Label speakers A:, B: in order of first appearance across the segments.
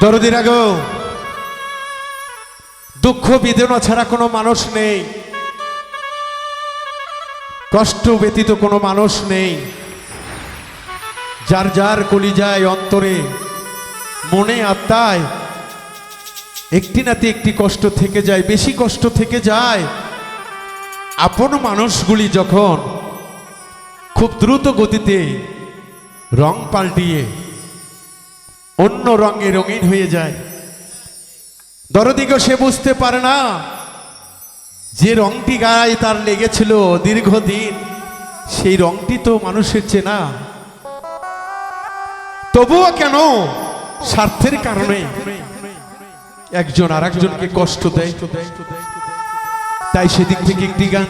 A: দরদির আগো দুঃখ বেদনা ছাড়া কোনো মানুষ নেই। কষ্ট ব্যতীত কোনো মানুষ নেই। যার যার কলিজায় অন্তরে মনে আত্মায় একটি নাতে একটি কষ্ট থেকে যায়, বেশি কষ্ট থেকে যায়। আপন মানুষগুলি যখন খুব দ্রুত গতিতে রং পাল্টিয়ে অন্য রঙে রঙিন হয়ে যায়। দরদিকে সে বুঝতে পারে না যে রংটি গায়ে তার লেগেছিল দীর্ঘদিন। সেই রংটি তো মানুষের চেনা। তবুও কেন? স্বার্থের কারণে। একজন আর একজনকে কষ্ট দেয়। তাই সেদিক থেকে একটি গান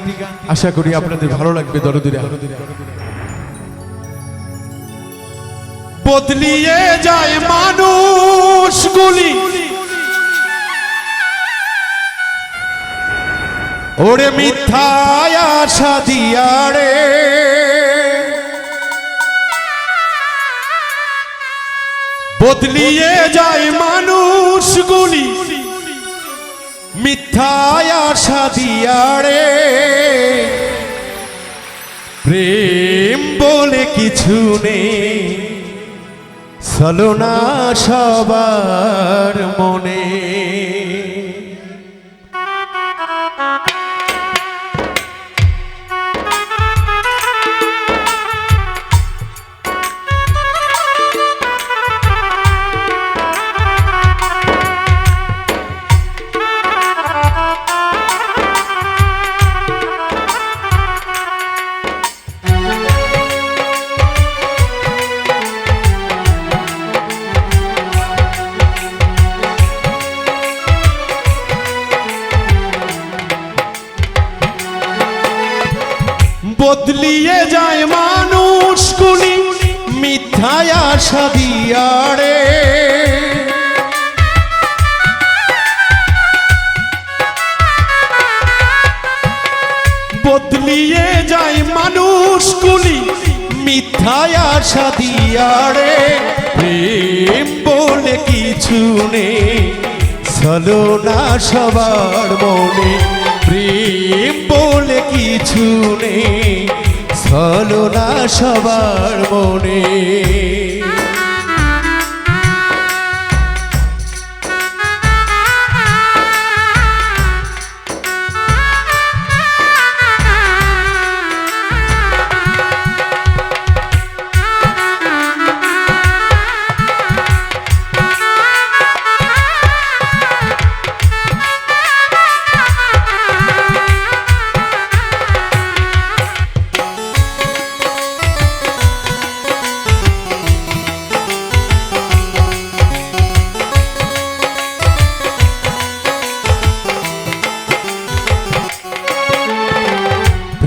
A: আশা করি আপনাদের ভালো লাগবে দরদিরা। বদলিয়ে যায় মানুষগুলি। ওরে মিথ্যায় আশা দিয়ারে বদলিয়ে যায় মানুষ মানুষগুলি। মিথ্যায় আশা দিয়ারে প্রেম বলে কিছু নেই। ছলনা সবার মনে। বদলিয়ে যায় মানুষ মানুষগুলি মিথ্যায় আশা দিয়ারে বদলিয়ে যায় মানুষ মানুষগুলি মিথ্যায় আশা দিয়ারে প্রেম বলে কিছু নেই চলো না সবার মনে। প্রেম বলে কিছু নেই না সবার মনে।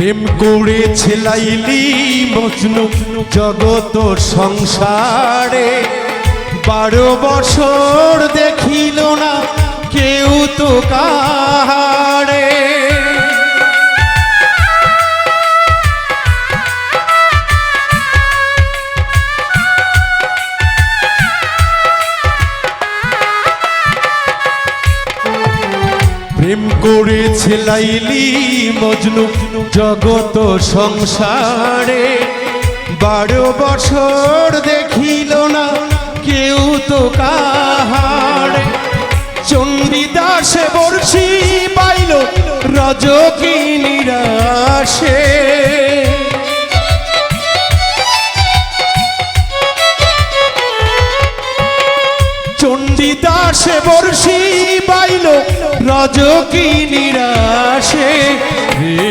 A: প্রেম করেছে লাইলি মজনু জগত সংসারে। বারো বছর দেখিল না কেউ তো কাহারে। প্রেম করেছে লাইলি মজনু জগত সংসারে বারো বছর দেখিল না কেউ তো কাহারে। চণ্ডীদাসে বর্ষি পাইল রজকি নিরাশে। চণ্ডীদাসে বর্ষি পাইল রজকি নিরাশে। বলে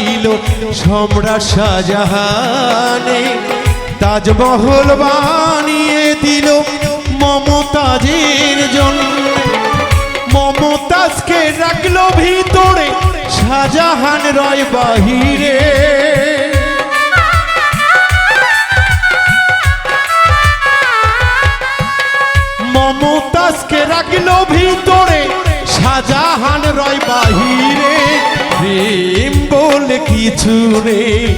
A: সম্রাট শাহজাহানে তাজমহল বানিয়ে দিল মমতাজের জন্য। মমতাজকে রাখল ভিতরে শাহজাহান রয় বাহিরে। মমতাজকে রাখল ভিতরে শাহজাহান রয় বাহিরে। প্রেম কিছু নেই।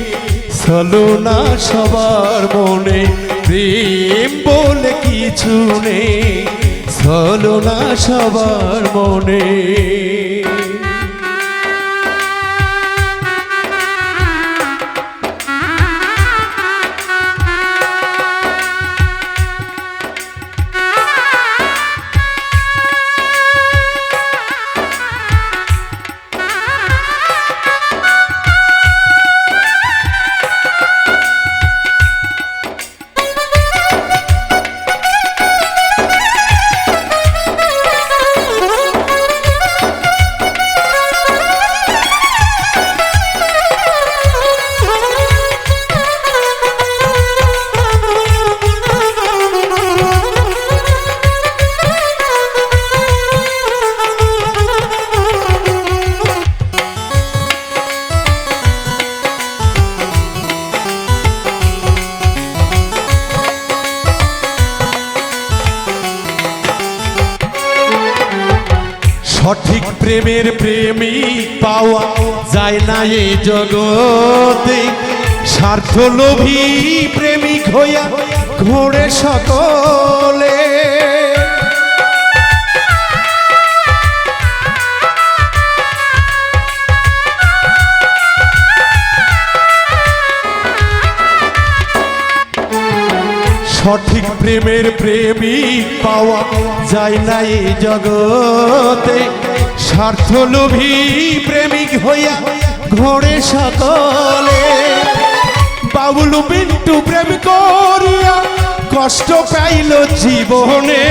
A: চলো না সবার মনে প্রেম বলে কিছু নেই। চলো না সবার মনে সঠিক প্রেমের প্রেমিক পাওয়া যায় না এই জগতে। স্বার্থ লোভী প্রেমিক হইয়া ঘোরে সকলে। সঠিক প্রেমের প্রেমিক পাওয়া যায় না এই জগতে। স্বার্থলোভী প্রেমিক হইয়া ঘরে সকলে। বাবুলু বিন্টু প্রেম করিয়া কষ্ট পাইল জীবনে।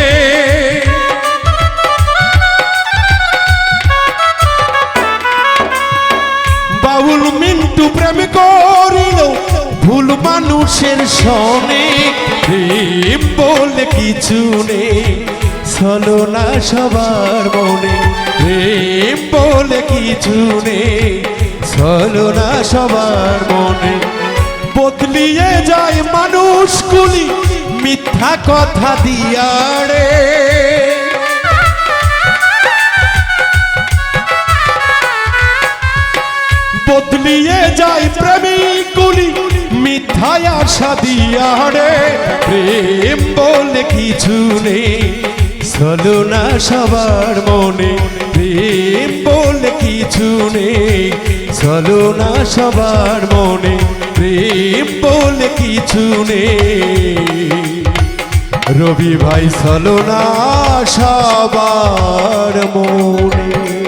A: বাউল মিন্টু প্রেম করিল ভুল মানুষের সনে। প্রেম বলে কিছু নেই। চলো না সবার মনে। প্রেম বলে কিছু নেই। চলো না সবার মনে। বদলিয়ে যায় মানুষগুলি মিথ্যা কথা দিয়ারে বদলিয়ে যায় প্রেমিকুলি মিথ্যায় আশা দিয়ারে প্রেম বলে কিছু নেই। চলো না সবার মনে, প্রেম বলে কিছু নেই। চলো না সবার মনে, প্রেম বলে কিছু নেই। রবি ভাই, চলো না সবার মনে।